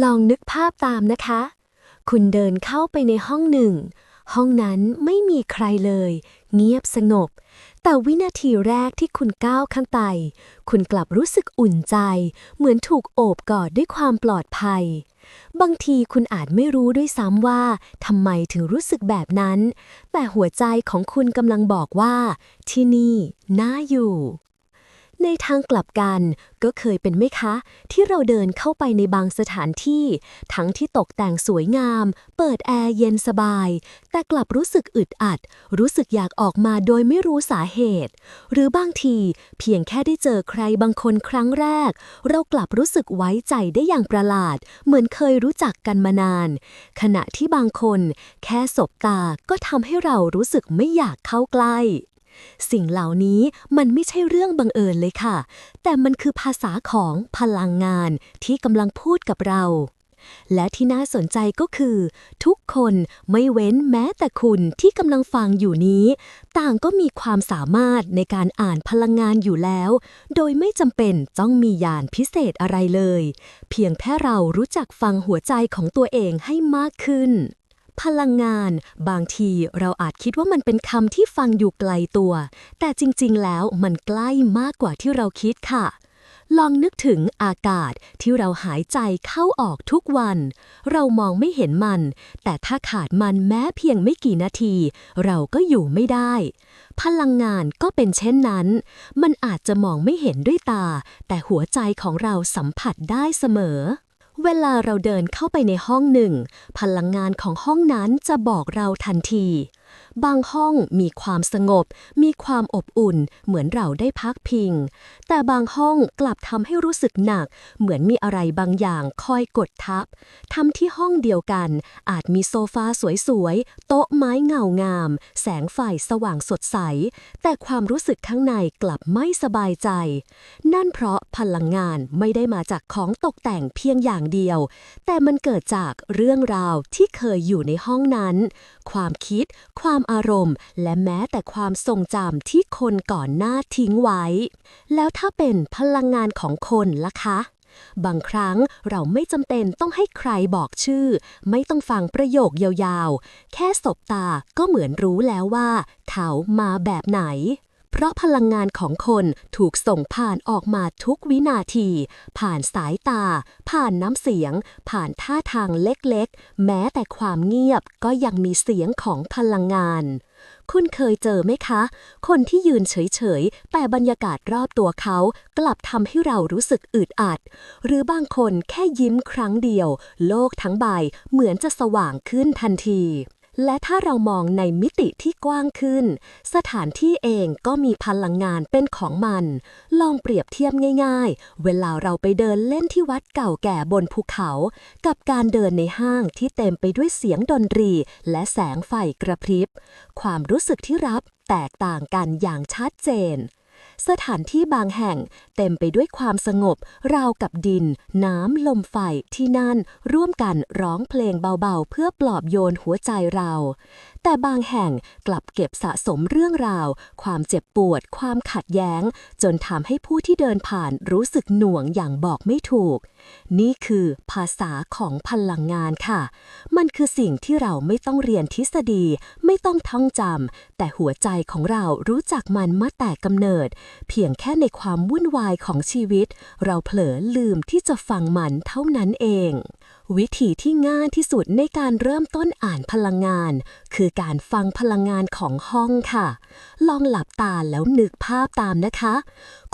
ลองนึกภาพตามนะคะ คุณเดินเข้าไปในห้องหนึ่ง ห้องนั้นไม่มีใครเลย เงียบสงบ แต่วินาทีแรกที่คุณก้าวข้างไปคุณกลับรู้สึกอุ่นใจ เหมือนถูกโอบกอดด้วยความปลอดภัย บางทีคุณอาจไม่รู้ด้วยซ้ำว่าทำไมถึงรู้สึกแบบนั้น แต่หัวใจของคุณกำลังบอกว่า ที่นี่น่าอยู่ ในทางกลับกันก็เคยเป็นไหมคะ ที่เราเดินเข้าไปในบางสถานที่ ทั้งที่ตกแต่งสวยงาม เปิดแอร์เย็นสบาย แต่กลับรู้สึกอึดอัด รู้สึกอยากออกมาโดยไม่รู้สาเหตุ หรือบางที เพียงแค่ได้เจอใครบางคนครั้งแรก เรากลับรู้สึกไว้ใจได้อย่างประหลาด เหมือนเคยรู้จักกันมานาน ขณะที่บางคน แค่สบตาก็ทำให้เรารู้สึกไม่อยากเข้าใกล้ สิ่งเหล่านี้มันไม่ใช่เรื่องบังเอิญเลยค่ะ แต่มันคือภาษาของพลังงานที่กำลังพูดกับเรา และที่น่าสนใจก็คือ ทุกคนไม่เว้นแม้แต่คุณที่กำลังฟังอยู่นี้ ต่างก็มีความสามารถในการอ่านพลังงานอยู่แล้ว โดยไม่จำเป็นต้องมียานพิเศษอะไรเลย เพียงแค่เรารู้จักฟังหัวใจของตัวเองให้มากขึ้น พลังงาน บางทีเราอาจคิดว่ามันเป็นคำที่ฟังอยู่ไกลตัว แต่จริงๆ แล้วมันใกล้มากกว่าที่เราคิดค่ะ ลองนึกถึงอากาศที่เราหายใจเข้าออกทุกวัน เรามองไม่เห็นมัน แต่ถ้าขาดมันแม้เพียงไม่กี่นาที เราก็อยู่ไม่ได้ พลังงานก็เป็นเช่นนั้น มันอาจจะมองไม่เห็นด้วยตา แต่หัวใจของเราสัมผัสได้เสมอ เวลาเราเดินเข้าไปในห้องหนึ่ง พลังงานของห้องนั้นจะบอกเราทันที บางห้องมีความสงบ มีความอบอุ่น เหมือนเราได้พักพิง แต่บางห้องกลับทำให้รู้สึกหนัก เหมือนมีอะไรบางอย่างคอยกดทับทำที่ห้องเดียวกัน อาจมีโซฟาสวยๆ โต๊ะไม้เงางาม แสงไฟสว่างสดใส แต่ความรู้สึกข้างในกลับไม่สบายใจ นั่นเพราะพลังงานไม่ได้มาจากของตกแต่งเพียงอย่างเดียว แต่มันเกิดจากเรื่องราวที่เคยอยู่ในห้องนั้นความคิด ความอารมณ์ และแม้แต่ความทรงจำที่คนก่อนหน้าทิ้งไว้ แล้วถ้าเป็นพลังงานของคนล่ะคะ บางครั้งเราไม่จำเป็นต้องให้ใครบอกชื่อ ไม่ต้องฟังประโยคยาวๆ แค่สบตาก็เหมือนรู้แล้วว่า เขามาแบบไหน เพราะพลังงานของคนถูกส่งผ่านออกมาทุกวินาที ผ่านสายตา ผ่านน้ำเสียง ผ่านท่าทางเล็กๆ แม้แต่ความเงียบก็ยังมีเสียงของพลังงาน คุณเคยเจอไหมคะ คนที่ยืนเฉยๆ แต่บรรยากาศรอบตัวเขากลับทำให้เรารู้สึกอึดอัด หรือบางคนแค่ยิ้มครั้งเดียว โลกทั้งใบเหมือนจะสว่างขึ้นทันที และถ้าเรามองในมิติที่กว้างขึ้น สถานที่เองก็มีพลังงานเป็นของมัน ลองเปรียบเทียบง่าย ๆ เวลาเราไปเดินเล่นที่วัดเก่าแก่บนภูเขา กับการเดินในห้างที่เต็มไปด้วยเสียงดนตรี และแสงไฟกระพริบ ความรู้สึกที่รับแตกต่างกันอย่างชัดเจน สถานที่บางแห่งเต็มไปด้วยความสงบ ราวกับดิน น้ำลมไฟที่นั่นร่วมกันร้องเพลงเบาๆ เพื่อปลอบโยนหัวใจเรา แต่บางแห่งกลับเก็บสะสมเรื่องราว ความเจ็บปวด ความขัดแย้ง จนทำให้ผู้ที่เดินผ่านรู้สึกหน่วงอย่างบอกไม่ถูก นี่คือภาษาของพลังงานค่ะ มันคือสิ่งที่เราไม่ต้องเรียนทฤษฎี ไม่ต้องท่องจำแต่หัวใจของเรารู้จักมันมาแต่กำเนิด เพียงแค่ในความวุ่นวายของชีวิต เราเผลอลืมที่จะฟังมันเท่านั้นเอง วิธีที่ง่ายที่สุดในการเริ่มต้นอ่านพลังงาน คือการฟังพลังงานของห้องค่ะ ลองหลับตาแล้วนึกภาพตามนะคะ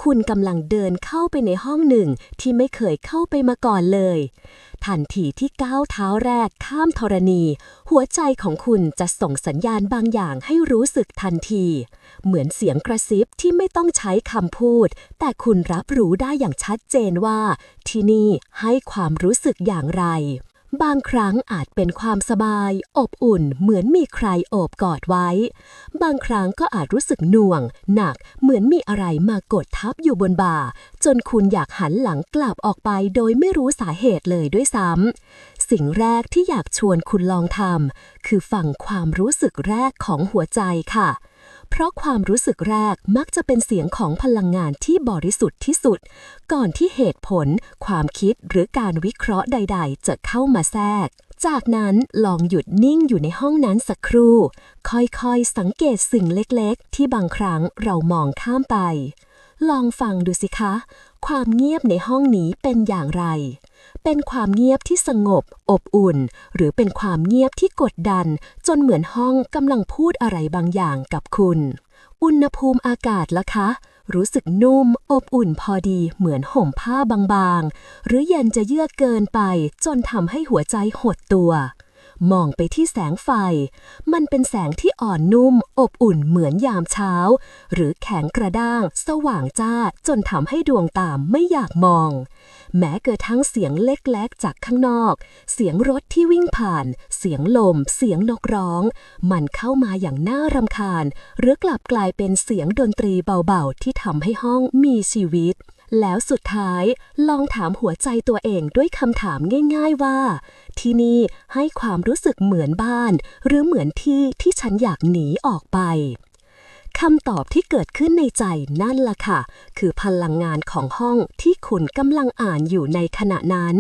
คุณกำลังเดินเข้าไปในห้องหนึ่งที่ไม่เคยเข้าไปมาก่อนเลยทันทีที่ก้าวเท้าแรกข้ามธรณี หัวใจของคุณจะส่งสัญญาณบางอย่างให้รู้สึกทันที เหมือนเสียงกระซิบที่ไม่ต้องใช้คำพูด แต่คุณรับรู้ได้อย่างชัดเจนว่า ที่นี่ให้ความรู้สึกอย่างไร บางครั้งอาจเป็นความสบาย อบอุ่นเหมือนมีใครโอบกอดไว้ บางครั้งก็อาจรู้สึกหน่วง หนักเหมือนมีอะไรมากดทับอยู่บนบ่า จนคุณอยากหันหลังกลับออกไปโดยไม่รู้สาเหตุเลยด้วยซ้ำสิ่งแรกที่อยากชวนคุณลองทำคือฟังความรู้สึกแรกของหัวใจค่ะ เพราะความรู้สึกแรกมักจะเป็นเสียงของพลังงานที่บริสุทธิ์ที่สุด ก่อนที่เหตุผล ความคิดหรือการวิเคราะห์ใด ๆ จะเข้ามาแทรก จากนั้นลองหยุดนิ่งอยู่ในห้องนั้นสักครู่ ค่อยๆ สังเกตสิ่งเล็กๆ ที่บางครั้งเรามองข้ามไป ลองฟังดูสิคะ ความเงียบในห้องนี้เป็นอย่างไร เป็นความเงียบที่สงบ อบอุ่น หรือเป็นความเงียบที่กดดัน จนเหมือนห้องกำลังพูดอะไรบางอย่างกับคุณ อุณหภูมิอากาศล่ะคะรู้สึกนุ่ม อบอุ่นพอดีเหมือนห่มผ้าบางๆ หรือเย็นจะเยือกเกินไปจนทำให้หัวใจหดตัว มองไปที่แสงไฟ มันเป็นแสงที่อ่อนนุ่ม อบอุ่นเหมือนยามเช้า หรือแข็งกระด้าง สว่างจ้าจนทำให้ดวงตามไม่อยากมอง แม้เกระทั่งเสียงเล็กๆจากข้างนอก เสียงรถที่วิ่งผ่าน เสียงลม เสียงนกร้อง มันเข้ามาอย่างน่ารำคาญ หรือกลับกลายเป็นเสียงดนตรีเบาๆ ที่ทำให้ห้องมีชีวิต แล้วสุดท้ายลองถามหัวใจตัวเองด้วยคำถามง่ายๆว่า ที่นี่ให้ความรู้สึกเหมือนบ้าน หรือเหมือนที่ที่ฉันอยากหนีออกไป คำตอบที่เกิดขึ้นในใจนั่นล่ะค่ะ คือพลังงานของห้องที่คุณกำลังอ่านอยู่ในขณะนั้น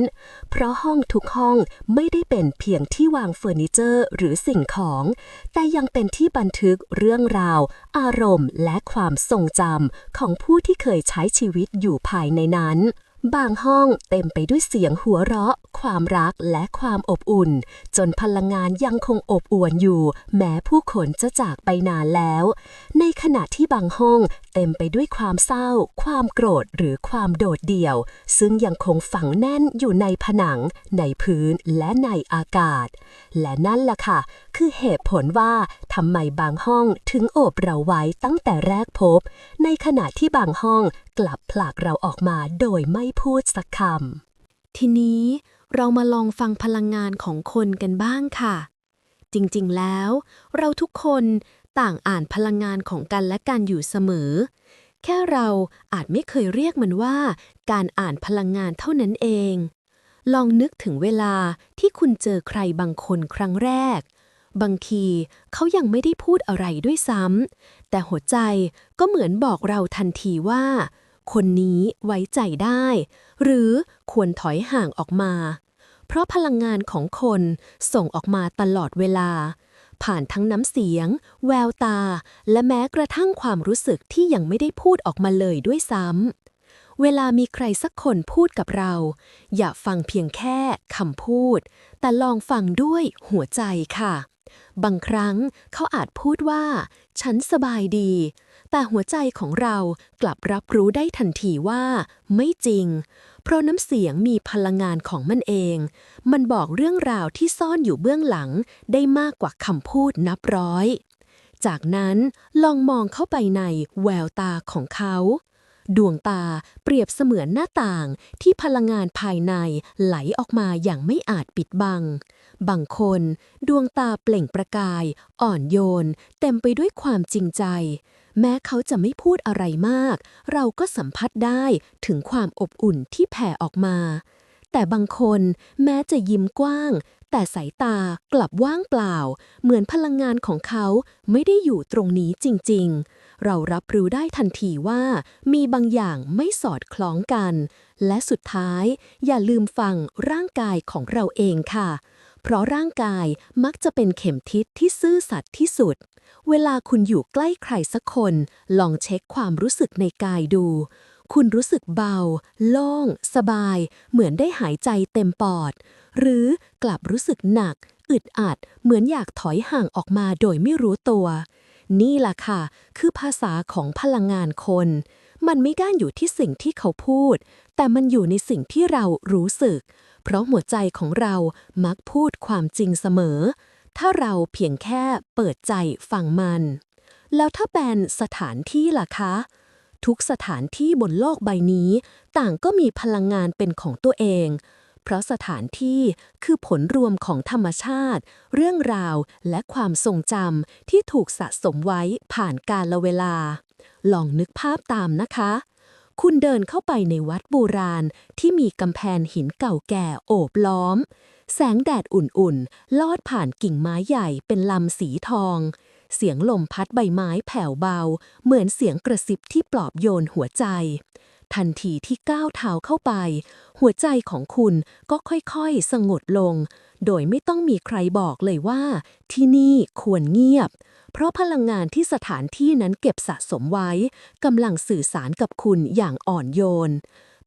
เพราะห้องทุกห้องไม่ได้เป็นเพียงที่วางเฟอร์นิเจอร์ หรือสิ่งของ แต่ยังเป็นที่บันทึกเรื่องราว อารมณ์ และความทรงจำของผู้ที่เคยใช้ชีวิตอยู่ภายในนั้น บางห้องเต็มไปด้วยเสียงหัวเราะ ความรักและความอบอุ่น จนพลังงานยังคงอบอวลอยู่ แม้ผู้คนจะจากไปนานแล้ว ในขณะที่บางห้องเต็มไปด้วยความเศร้า ความโกรธหรือความโดดเดี่ยว ซึ่งยังคงฝังแน่นอยู่ในผนัง ในพื้นและในอากาศ และนั่นล่ะค่ะ คือเหตุผลว่าทำไมบางห้องถึงโอบเราไว้ตั้งแต่แรกพบ ในขณะที่บางห้อง กลับผลักเราออกมาโดยไม่พูดสักคำ ทีนี้เรามาลองฟังพลังงานของคนกันบ้างค่ะ จริงๆแล้ว เราทุกคนต่างอ่านพลังงานของกันและกันอยู่เสมอ แค่เราอาจไม่เคยเรียกมันว่า การอ่านพลังงานเท่านั้นเอง ลองนึกถึงเวลาที่คุณเจอใครบางคนครั้งแรก บางทีเขายังไม่ได้พูดอะไรด้วยซ้ำแต่หัวใจก็เหมือนบอกเราทันทีว่า คนนี้ไว้ใจได้ หรือควรถอยห่างออกมา เพราะพลังงานของคนส่งออกมาตลอดเวลา ผ่านทั้งน้ำเสียง แววตา และแม้กระทั่งความรู้สึกที่ยังไม่ได้พูดออกมาเลยด้วยซ้ำเวลามีใครสักคนพูดกับเรา อย่าฟังเพียงแค่คำพูด แต่ลองฟังด้วยหัวใจค่ะ บางครั้งเขาอาจพูดว่า ฉันสบายดี แต่หัวใจของเรากลับรับรู้ได้ทันทีว่า ไม่จริง เพราะน้ำเสียงมีพลังงานของมันเอง มันบอกเรื่องราวที่ซ่อนอยู่เบื้องหลังได้มากกว่าคำพูดนับร้อย จากนั้นลองมองเข้าไปในแววตาของเขา ดวงตาเปรียบเสมือนหน้าต่างที่พลังงานภายในไหลออกมาอย่างไม่อาจปิดบัง บางคน ดวงตาเปล่งประกาย อ่อนโยน เต็มไปด้วยความจริงใจ แม้เขาจะไม่พูดอะไรมาก เราก็สัมผัสได้ถึงความอบอุ่นที่แผ่ออกมา แต่บางคนแม้จะยิ้มกว้าง แต่สายตากลับว่างเปล่า เหมือนพลังงานของเขาไม่ได้อยู่ตรงนี้จริง ๆ เรารับรู้ได้ทันทีว่า มีบางอย่างไม่สอดคล้องกัน และสุดท้ายอย่าลืมฟังร่างกายของเราเองค่ะ เพราะร่างกายมักจะเป็นเข็มทิศที่ซื่อสัตย์ที่สุด เวลาคุณอยู่ใกล้ใครสักคน ลองเช็คความรู้สึกในกายดู คุณรู้สึกเบา โล่ง สบาย เหมือนได้หายใจเต็มปอด หรือกลับรู้สึกหนัก อึดอัด เหมือนอยากถอยห่างออกมาโดยไม่รู้ตัว นี่ล่ะค่ะ คือภาษาของพลังงานคน มันไม่ได้อยู่ที่สิ่งที่เขาพูด แต่มันอยู่ในสิ่งที่เรารู้สึก เพราะหัวใจของเรามักพูดความจริงเสมอ ถ้าเราเพียงแค่เปิดใจฟังมัน แล้วถ้าเป็นสถานที่ล่ะคะ ทุกสถานที่บนโลกใบนี้ ต่างก็มีพลังงานเป็นของตัวเอง เพราะสถานที่คือผลรวมของธรรมชาติ เรื่องราวและความทรงจำที่ถูกสะสมไว้ผ่านกาลเวลา ลองนึกภาพตามนะคะ คุณเดินเข้าไปในวัดโบราณที่มีกำแพงหินเก่าแก่โอบล้อม แสงแดดอุ่นๆ ลอดผ่านกิ่งไม้ใหญ่เป็นลำสีทอง เสียงลมพัดใบไม้แผ่วเบา เหมือนเสียงกระซิบที่ปลอบโยนหัวใจ ทันทีที่ก้าวเท้าเข้าไป หัวใจของคุณก็ค่อยๆ สงบลง โดยไม่ต้องมีใครบอกเลยว่า ที่นี่ควรเงียบ เพราะพลังงานที่สถานที่นั้นเก็บสะสมไว้กำลังสื่อสารกับคุณอย่างอ่อนโยน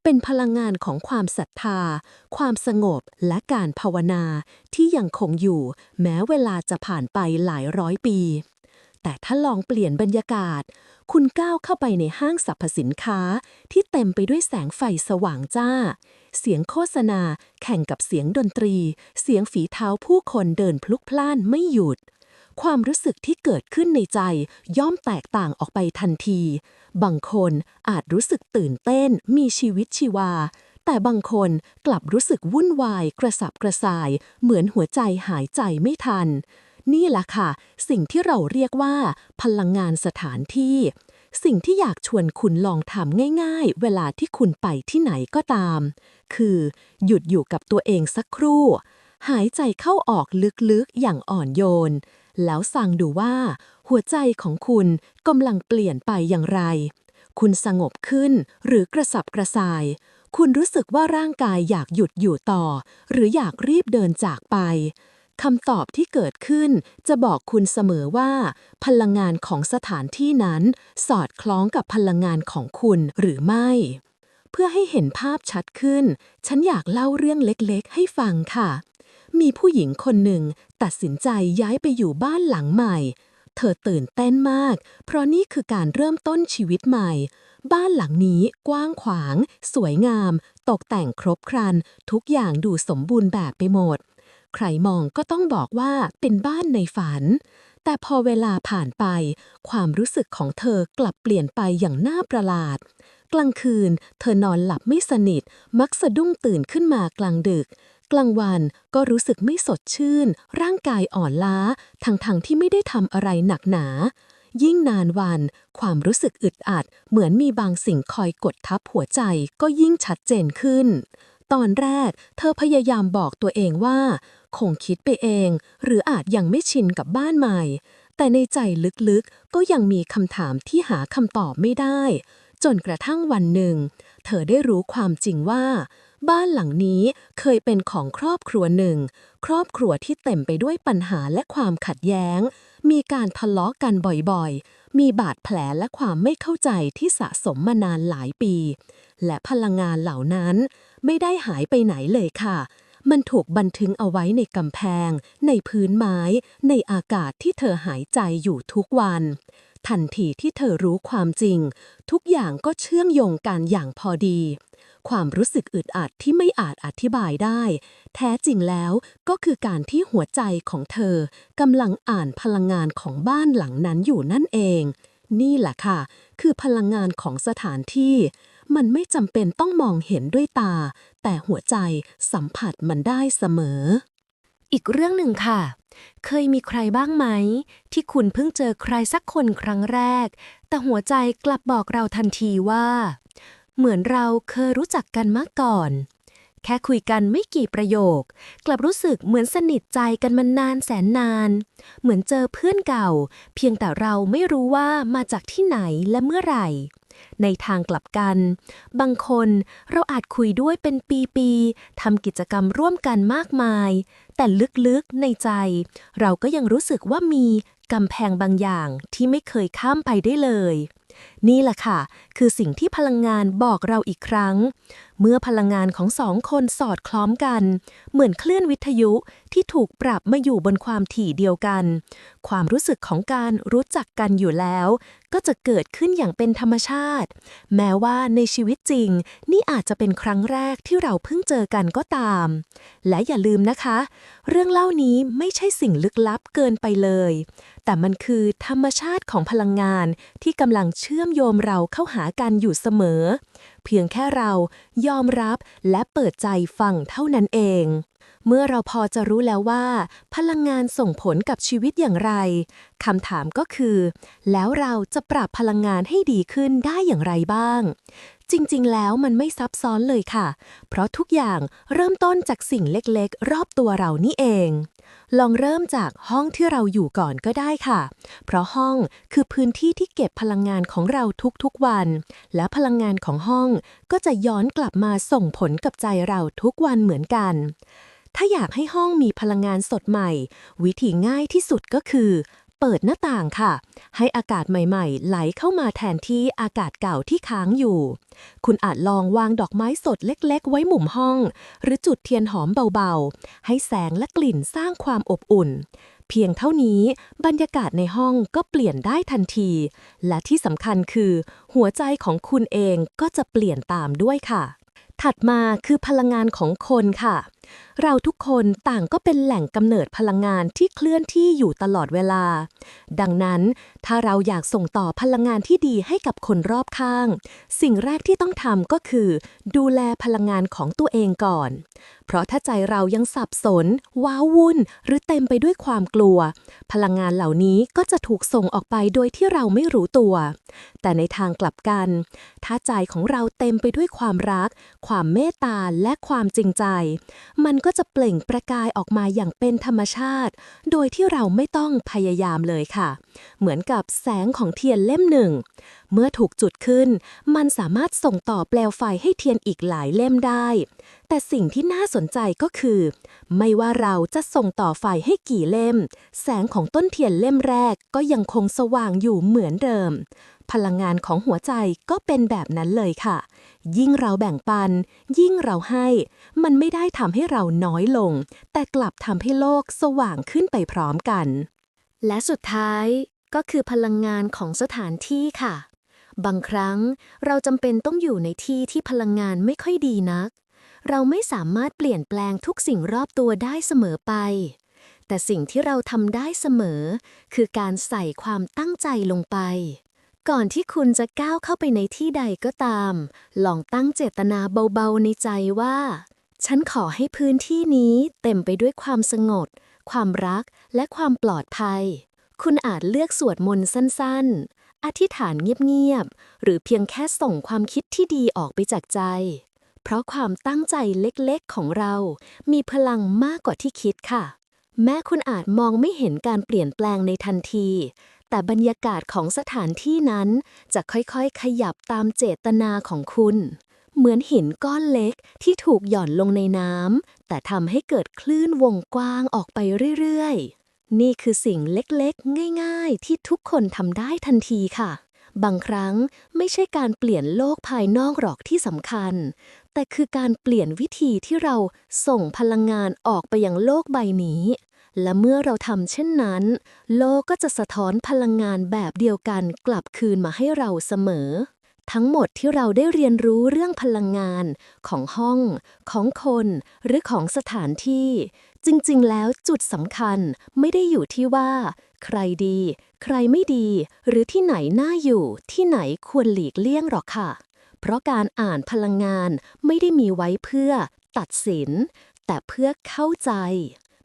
เป็นพลังงานของความศรัทธา ความสงบ และการภาวนาที่ยังคงอยู่ แม้เวลาจะผ่านไปหลายร้อยปี แต่ถ้าลองเปลี่ยนบรรยากาศ คุณก้าวเข้าไปในห้างสรรพสินค้าที่เต็มไปด้วยแสงไฟสว่างจ้า เสียงโฆษณาแข่งกับเสียงดนตรี เสียงฝีเท้าผู้คนเดินพลุกพล่านไม่หยุด ความรู้สึกที่เกิดขึ้นในใจย่อมแตกต่างออกไปทันที บางคนอาจรู้สึกตื่นเต้นมีชีวิตชีวา แต่บางคนกลับรู้สึกวุ่นวายกระสับกระส่าย เหมือนหัวใจหายใจไม่ทัน นี่แหละค่ะ สิ่งที่เราเรียกว่า พลังงานสถานที่ สิ่งที่อยากชวนคุณลองทำง่ายๆ เวลาที่คุณไปที่ไหนก็ตาม คือ หยุดอยู่กับตัวเองสักครู่ หายใจเข้าออกลึกๆอย่างอ่อนโยน แล้วสั่งดูว่า หัวใจของคุณกำลังเปลี่ยนไปอย่างไร คุณสงบขึ้นหรือกระสับกระส่ายคุณรู้สึกว่าร่างกายอยากหยุดอยู่ต่อ หรืออยากรีบเดินจากไป คำตอบที่เกิดขึ้นจะบอกคุณเสมอว่า พลังงานของสถานที่นั้น สอดคล้องกับพลังงานของคุณหรือไม่ เพื่อให้เห็นภาพชัดขึ้น ฉันอยากเล่าเรื่องเล็กๆ ให้ฟังค่ะ มีผู้หญิงคนหนึ่งตัดสินใจย้ายไปอยู่บ้านหลังใหม่ เธอตื่นเต้นมาก เพราะนี่คือการเริ่มต้นชีวิตใหม่ บ้านหลังนี้กว้างขวาง สวยงาม ตกแต่งครบครัน ทุกอย่างดูสมบูรณ์แบบไปหมด ใครมองก็ต้องบอกว่าเป็นบ้านในฝัน แต่พอเวลาผ่านไป ความรู้สึกของเธอกลับเปลี่ยนไปอย่างน่าประหลาด กลางคืน เธอนอนหลับไม่สนิท มักสะดุ้งตื่นขึ้นมากลางดึก กลางวันก็รู้สึกไม่สดชื่น ร่างกายอ่อนล้า ทั้งๆทที่ไม่ได้ทำอะไรหนักหนายิ่งนานวัน ความรู้สึกอึดอัด เหมือนมีบางสิ่งคอยกดทับหัวใจก็ยิ่งชัดเจนขึ้น ตอนแรก เธอพยายามบอกตัวเองว่า คงคิดไปเอง หรืออาจยังไม่ชินกับบ้านใหม่ แต่ในใจลึกๆก็ยังมีคำถามที่หาคำตอบไม่ได้ จนกระทั่งวันหนึ่ง เธอได้รู้ความจริงว่า บ้านหลังนี้เคยเป็นของครอบครัวหนึ่ง ครอบครัวที่เต็มไปด้วยปัญหาและความขัดแย้ง มีการทะเลาะกันบ่อยๆ มีบาดแผลและความไม่เข้าใจที่สะสมมานานหลายปี และพลังงานเหล่านั้นไม่ได้หายไปไหนเลยค่ะ มันถูกบันทึกเอาไว้ในกำแพง ในพื้นไม้ ในอากาศที่เธอหายใจอยู่ทุกวัน ทันทีที่เธอรู้ความจริง ทุกอย่างก็เชื่อมโยงกันอย่างพอดี ความรู้สึกอึดอัดที่ไม่อาจอธิบายได้ แท้จริงแล้วก็คือการที่หัวใจของเธอกำลังอ่านพลังงานของบ้านหลังนั้นอยู่นั่นเอง นี่แหละค่ะ คือพลังงานของสถานที่ มันไม่จำเป็นต้องมองเห็นด้วยตา แต่หัวใจสัมผัสมันได้เสมอ อีกเรื่องหนึ่งค่ะ เคยมีใครบ้างไหม ที่คุณเพิ่งเจอใครสักคนครั้งแรก แต่หัวใจกลับบอกเราทันทีว่า เหมือนเราเคยรู้จักกันมาก่อน แค่คุยกันไม่กี่ประโยค กลับรู้สึกเหมือนสนิทใจกันมานานแสนนาน เหมือนเจอเพื่อนเก่า เพียงแต่เราไม่รู้ว่ามาจากที่ไหนและเมื่อไหร่ ในทางกลับกัน บางคนเราอาจคุยด้วยเป็นปีๆทำกิจกรรมร่วมกันมากมาย แต่ลึกๆในใจ เราก็ยังรู้สึกว่ามีกำแพงบางอย่างที่ไม่เคยข้ามไปได้เลย นี่แหละค่ะ คือสิ่งที่พลังงานบอกเราอีกครั้ง เมื่อพลังงานของสองคนสอดคล้องกัน เหมือนคลื่นวิทยุที่ถูกปรับมาอยู่บนความถี่เดียวกัน ความรู้สึกของการรู้จักกันอยู่แล้ว ก็จะเกิดขึ้นอย่างเป็นธรรมชาติ แม้ว่าในชีวิตจริง นี่อาจจะเป็นครั้งแรกที่เราเพิ่งเจอกันก็ตาม และอย่าลืมนะคะ เรื่องเล่านี้ไม่ใช่สิ่งลึกลับเกินไปเลย แต่มันคือธรรมชาติของพลังงานที่กำลังเชื่อมโยมเราเข้าหากันอยู่เสมอ เพียงแค่เรายอมรับและเปิดใจฟังเท่านั้นเอง เมื่อเราพอจะรู้แล้วว่า พลังงานส่งผลกับชีวิตอย่างไรคำถามก็คือ แล้วเราจะปรับพลังงานให้ดีขึ้นได้อย่างไรบ้าง จริงๆ แล้วมันไม่ซับซ้อนเลยค่ะ เพราะทุกอย่างเริ่มต้นจากสิ่งเล็กๆ รอบตัวเรานี่เอง ลองเริ่มจากห้องที่เราอยู่ก่อนก็ได้ค่ะ เพราะห้องคือพื้นที่ที่เก็บพลังงานของเราทุกๆ วัน และพลังงานของห้องก็จะย้อนกลับมาส่งผลกับใจเราทุกวันเหมือนกันถ้าอยากให้ห้องมีพลังงานสดใหม่ วิธีง่ายที่สุดก็คือ เปิดหน้าต่างค่ะ ให้อากาศใหม่ๆ ไหลเข้ามาแทนที่อากาศเก่าที่ค้างอยู่ คุณอาจลองวางดอกไม้สดเล็กๆ ไว้มุมห้อง หรือจุดเทียนหอมเบาๆ ให้แสงและกลิ่นสร้างความอบอุ่น เพียงเท่านี้บรรยากาศในห้องก็เปลี่ยนได้ทันที และที่สำคัญคือ หัวใจของคุณเองก็จะเปลี่ยนตามด้วยค่ะ ถัดมาคือพลังงานของคนค่ะ เราทุกคนต่างก็เป็นแหล่งกำเนิดพลังงานที่เคลื่อนที่อยู่ตลอดเวลา ดังนั้นถ้าเราอยากส่งต่อพลังงานที่ดีให้กับคนรอบข้าง สิ่งแรกที่ต้องทำก็คือ ดูแลพลังงานของตัวเองก่อน เพราะถ้าใจเรายังสับสน ว้าวุ่น หรือเต็มไปด้วยความกลัว พลังงานเหล่านี้ก็จะถูกส่งออกไปโดยที่เราไม่รู้ตัว แต่ในทางกลับกัน ถ้าใจของเราเต็มไปด้วยความรัก ความเมตตาและความจริงใจมันก็จะเปล่งประกายออกมาอย่างเป็นธรรมชาติ โดยที่เราไม่ต้องพยายามเลยค่ะ เหมือนกับแสงของเทียนเล่มหนึ่ง เมื่อถูกจุดขึ้น มันสามารถส่งต่อเปลวไฟให้เทียนอีกหลายเล่มได้ แต่สิ่งที่น่าสนใจก็คือ ไม่ว่าเราจะส่งต่อไฟให้กี่เล่ม แสงของต้นเทียนเล่มแรกก็ยังคงสว่างอยู่เหมือนเดิม พลังงานของหัวใจก็เป็นแบบนั้นเลยค่ะ ยิ่งเราแบ่งปัน ยิ่งเราให้ มันไม่ได้ทำให้เราน้อยลง แต่กลับทำให้โลกสว่างขึ้นไปพร้อมกัน และสุดท้ายก็คือพลังงานของสถานที่ค่ะ บางครั้งเราจำเป็นต้องอยู่ในที่ที่พลังงานไม่ค่อยดีนัก เราไม่สามารถเปลี่ยนแปลงทุกสิ่งรอบตัวได้เสมอไป แต่สิ่งที่เราทำได้เสมอ คือการใส่ความตั้งใจลงไป ก่อนที่คุณจะก้าวเข้าไปในที่ใดก็ตาม ลองตั้งเจตนาเบาๆในใจว่า ฉันขอให้พื้นที่นี้เต็มไปด้วยความสงบ ความรัก และความปลอดภัย คุณอาจเลือกสวดมนต์สั้นๆ อธิษฐานเงียบๆ หรือเพียงแค่ส่งความคิดที่ดีออกไปจากใจ เพราะความตั้งใจเล็กๆของเรา มีพลังมากกว่าที่คิดค่ะ แม้คุณอาจมองไม่เห็นการเปลี่ยนแปลงในทันที แต่บรรยากาศของสถานที่นั้นจะค่อยๆ ขยับตามเจตนาของคุณ เหมือนหินก้อนเล็กที่ถูกหย่อนลงในน้ำแต่ทำให้เกิดคลื่นวงกว้างออกไปเรื่อยๆ นี่คือสิ่งเล็กๆ ง่ายๆ ที่ทุกคนทำได้ทันทีค่ะ บางครั้งไม่ใช่การเปลี่ยนโลกภายนอกหรอกที่สำคัญ แต่คือการเปลี่ยนวิธีที่เราส่งพลังงานออกไปยังโลกใบนี้ และเมื่อเราทำเช่นนั้น โลกก็จะสะท้อนพลังงานแบบเดียวกันกลับคืนมาให้เราเสมอ ทั้งหมดที่เราได้เรียนรู้เรื่องพลังงาน ของห้อง ของคน หรือของสถานที่ จริงๆ แล้วจุดสำคัญไม่ได้อยู่ที่ว่า ใครดี ใครไม่ดี หรือที่ไหนน่าอยู่ ที่ไหนควรหลีกเลี่ยงหรอกค่ะ เพราะการอ่านพลังงานไม่ได้มีไว้เพื่อตัดสิน แต่เพื่อเข้าใจ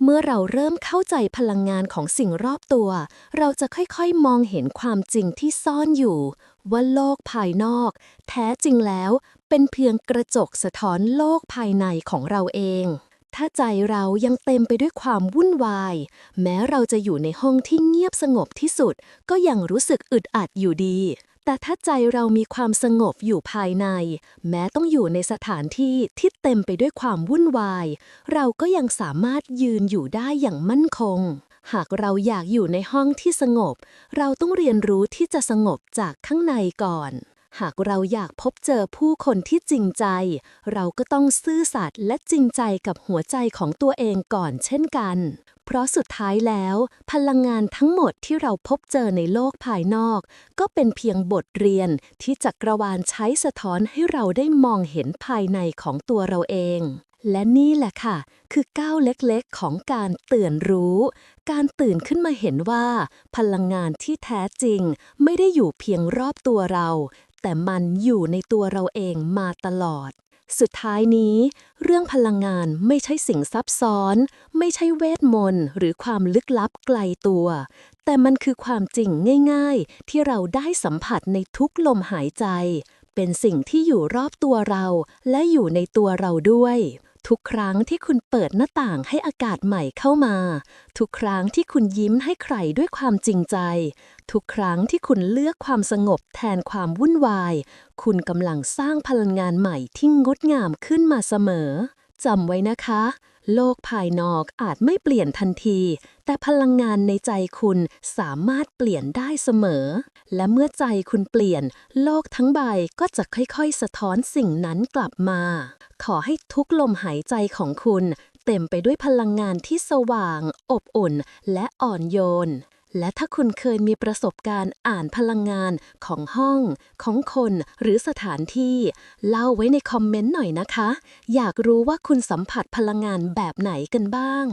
เมื่อเราเริ่มเข้าใจพลังงานของสิ่งรอบตัว เราจะค่อยๆ มองเห็นความจริงที่ซ่อนอยู่ ว่าโลกภายนอก แท้จริงแล้ว เป็นเพียงกระจกสะท้อนโลกภายในของเราเอง ถ้าใจเรายังเต็มไปด้วยความวุ่นวาย แม้เราจะอยู่ในห้องที่เงียบสงบที่สุด ก็ยังรู้สึกอึดอัดอยู่ดี แต่ถ้าใจเรามีความสงบอยู่ภายใน แม้ต้องอยู่ในสถานที่ที่เต็มไปด้วยความวุ่นวาย เราก็ยังสามารถยืนอยู่ได้อย่างมั่นคง หากเราอยากอยู่ในห้องที่สงบ เราต้องเรียนรู้ที่จะสงบจากข้างในก่อน หากเราอยากพบเจอผู้คนที่จริงใจ เราก็ต้องซื่อสัตย์และจริงใจกับหัวใจของตัวเองก่อนเช่นกัน เพราะสุดท้ายแล้ว พลังงานทั้งหมดที่เราพบเจอในโลกภายนอก ก็เป็นเพียงบทเรียนที่จักรวาลใช้สะท้อนให้เราได้มองเห็นภายในของตัวเราเองและนี่แหละค่ะ คือก้าวเล็กๆ ของการตื่นรู้ การตื่นขึ้นมาเห็นว่า พลังงานที่แท้จริง ไม่ได้อยู่เพียงรอบตัวเรา แต่มันอยู่ในตัวเราเองมาตลอด สุดท้ายนี้ เรื่องพลังงานไม่ใช่สิ่งซับซ้อน ไม่ใช่เวทมนต์หรือความลึกลับไกลตัว แต่มันคือความจริงง่าย ๆ ที่เราได้สัมผัสในทุกลมหายใจ เป็นสิ่งที่อยู่รอบตัวเราและอยู่ในตัวเราด้วย ทุกครั้งที่คุณเปิดหน้าต่างให้อากาศใหม่เข้ามา ทุกครั้งที่คุณยิ้มให้ใครด้วยความจริงใจ ทุกครั้งที่คุณเลือกความสงบแทนความวุ่นวาย คุณกำลังสร้างพลังงานใหม่ที่งดงามขึ้นมาเสมอจำไว้นะคะ โลกภายนอกอาจไม่เปลี่ยนทันที แต่พลังงานในใจคุณสามารถเปลี่ยนได้เสมอ และเมื่อใจคุณเปลี่ยน โลกทั้งใบก็จะค่อยๆ สะท้อนสิ่งนั้นกลับมา ขอให้ทุกลมหายใจของคุณ เต็มไปด้วยพลังงานที่สว่าง อบอุ่น และอ่อนโยน และถ้าคุณเคยมีประสบการณ์อ่านพลังงานของห้อง ของคนหรือสถานที่ เล่าไว้ในคอมเมนต์หน่อยนะคะ อยากรู้ว่าคุณสัมผัสพลังงานแบบไหนกันบ้าง